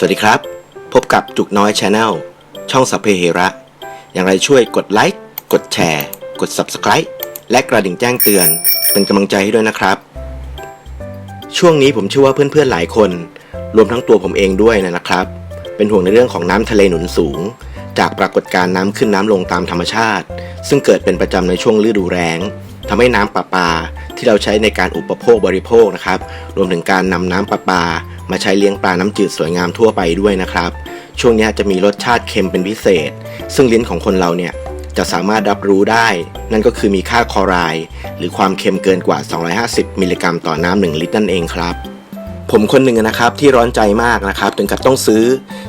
สวัสดีครับ พบกับจุกน้อยชาแนลช่องสัพเพเหระ อย่างไรช่วยกดไลค์กดแชร์ กด Subscribe และกระดิ่งแจ้งเตือน เป็นกำลังใจให้ด้วยนะครับ ช่วงนี้ผมเชื่อว่าเพื่อนๆหลายคน รวมทั้งตัวผมเองด้วยนะครับ เป็นห่วงในเรื่องของน้ำทะเลหนุนสูง จากปรากฏการณ์น้ำขึ้นน้ำลงตามธรรมชาติ ซึ่งเกิดเป็นประจำในช่วงฤดูแล้งทำให้น้ำประปาที่เราใช้ในการอุปโภคบริโภคนะครับ รวมถึงการนำน้ำประปา มาใช้เลี้ยงปลาน้ำจืดสวยงามทั่วไปด้วยนะครับ ช่วงนี้จะมีรสชาติเค็มเป็นพิเศษ ซึ่งลิ้นของคนเราเนี่ยจะสามารถรับรู้ได้ นั่นก็คือมีค่าคอไรหรือความเค็มเกินกว่า 250 มิลลิกรัมต่อน้ำ1ลิตรนั่นเองครับ ผมคนหนึ่งนะครับที่ร้อนใจมากนะครับถึงกับต้องซื้อ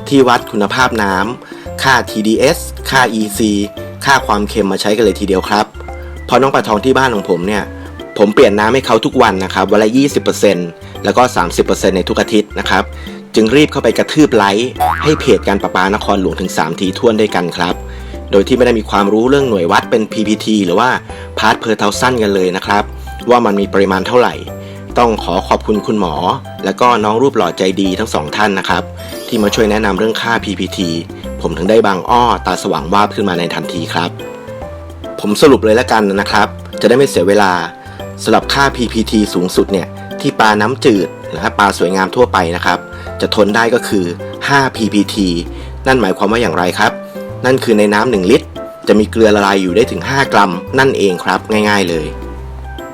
ที่วัดคุณภาพน้ำค่า TDS ค่า EC ค่าความเค็มมาใช้กันเลยทีเดียวครับเพราะน้องปลาทองที่บ้านของผมเนี่ยผมเปลี่ยนน้ำให้เขาทุกวันนะครับวันละ 20% แล้วก็ 30%ในทุกอาทิตย์นะครับ จึงรีบเข้าไปกระทืบไลค์ให้เพจการประปานครหลวงถึง 3 ทีท่วนด้วยกันครับ โดยที่ไม่ได้มีความรู้เรื่องหน่วยวัดเป็น PPT หรือว่า Part per thousand กันเลยนะครับ ว่ามันมีปริมาณเท่าไหร่ ต้องขอขอบคุณคุณหมอ และก็น้องรูปหล่อใจดีทั้งสองท่านนะครับ ที่มาช่วยแนะนำเรื่องค่า PPT ผมถึงได้บางอ้อตาสว่างวาบขึ้นมาในทันทีครับ ผมสรุปเลยแล้วกันนะครับ จะได้ไม่เสียเวลาสำหรับค่า PPT สูงสุดเนี่ย ที่ปลาน้ำจืดนะฮะปลาสวยงามทั่วไปนะครับ จะทนได้ก็คือ 5 PPT นั่นหมายความว่าอย่างไรครับ นั่นคือในน้ำ1ลิตร จะมีเกลือละลายอยู่ได้ถึง 5 กรัม นั่นเองครับง่ายๆเลย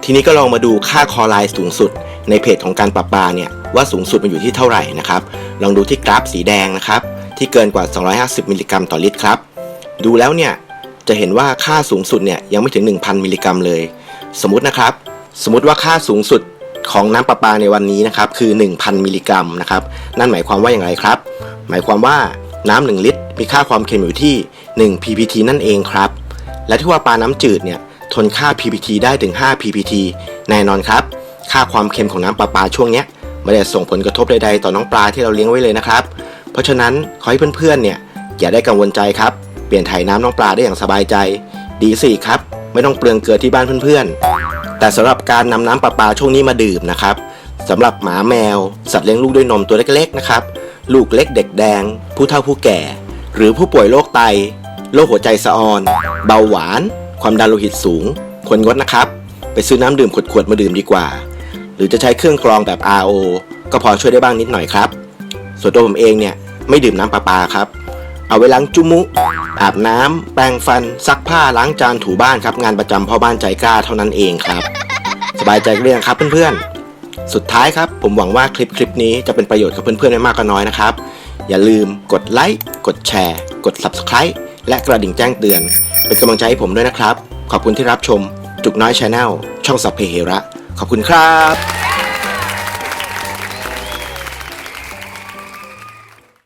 ทีนี้ก็ลองมาดูค่าคอไรด์สูงสุด ในเพจของการปรับปลาเนี่ยว่าสูงสุดมันอยู่ที่เท่าไหร่นะครับ ลองดูที่กราฟสีแดงนะครับ ที่เกินกว่า 250 มิลลิกรัมต่อลิตรครับ ดูแล้วเนี่ยจะเห็นว่าค่าสูงสุดเนี่ยยังไม่ถึง 1,000 มิลลิกรัมเลย สมมตินะครับ สมมติว่าค่าสูงสุด ของน้ำประปาในวันนี้นะครับคือ 1,000 มิลลิกรัมนะครับนั่นหมายความว่าอย่างไรครับ หมายความว่าน้ำ1ลิตรมีค่าความเค็มอยู่ที่ 1 ppt นั่นเองครับ และที่ว่าปลาน้ำจืดเนี่ยทนค่า ppt ได้ถึง 5 ppt แน่นอนครับ ค่าความเค็มของน้ำประปาช่วงเนี้ยไม่ได้ส่งผลกระทบใดๆต่อน้องปลาที่เราเลี้ยงไว้เลยนะครับ เพราะฉะนั้นขอให้เพื่อนๆเนี่ยอย่าได้กังวลใจครับ เปลี่ยนถ่ายน้ำน้องปลาได้อย่างสบายใจ ดีสิครับ ไม่ต้องเปลืองเกลือที่บ้านเพื่อนๆ แต่สำหรับการนำน้ำประปาช่วงนี้มาดื่มนะครับสำหรับหมาแมว สัตว์เลี้ยงลูกด้วยนมตัวเล็กๆนะครับ ลูกเล็กเด็กแดง ผู้เฒ่าผู้แก่ หรือผู้ป่วยโรคไตโรคหัวใจสะออน เบาหวาน ความดันโลหิตสูงควรงดนะครับ ไปซื้อน้ำดื่มขวดๆมาดื่มดีกว่า หรือจะใช้เครื่องกรองแบบ RO ก็พอช่วยได้บ้างนิดหน่อยครับ ส่วนตัวผมเองเนี่ยไม่ดื่มน้ำประปาครับ เอาไว้ล้างจุมุ อาบน้ำแปรงฟัน ซักผ้าล้างจานถูบ้านครับ งานประจำพ่อบ้านใจกล้าเท่านั้นเองครับ สบายใจหรืองครับเพื่อนๆ สุดท้ายครับ ผมหวังว่าคลิปคลิปนี้จะเป็นประโยชน์กับเพื่อนๆไม่มากก็น้อยนะครับ อย่าลืมกดไลค์กดแชร์ กด Subscribe และกระดิ่งแจ้งเตือน เป็นกำลังใจให้ผมด้วยนะครับ ขอบคุณที่รับชม จุกน้อยชาแนลช่องสัพเพเหระ ขอบคุณครับ